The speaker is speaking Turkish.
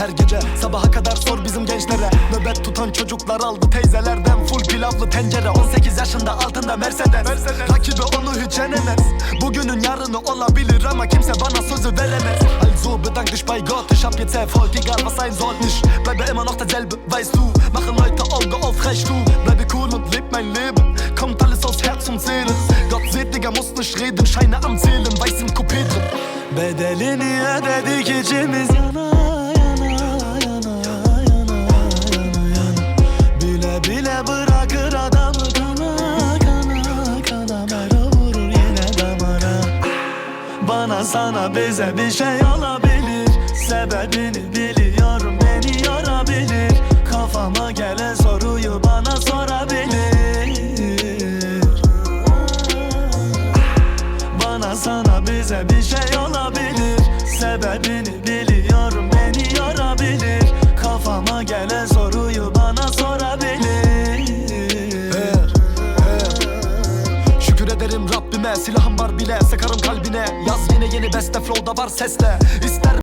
her gece. Sabaha kadar sor bizim gençlere. Nöbet tutan çocuklar aldı teyzelerden. Full pilavlı tencere. 18 yaşında altında Mercedes, Rakibi onu hiç yenemez. Bugünün yarını olabilir ama kimse bana sözü veremez. Also bedank dich bei Gott Ich hab jetzt Erfolg, egal was sein soll Ich bleibe immer noch derselbe, weißt du. Machen Leute Auge auf, recht du. Bleibe cool und leb mein Leben. Kommt alles aus Herz und Seele. Gott seht, Digga, muss nicht reden. Scheine am Zählen, weiß im Coupé drin Bedelini ödedik içimiz Bana sana bize bir şey olabilir Sebebini biliyorum beni yorabilir Kafama gelen soruyu bana sorabilir. Bana sana bize bir şey olabilir Sebebini Silahım var bile Sıkarım kalbine. Yaz yine yeni beste flow'da var sesle. İster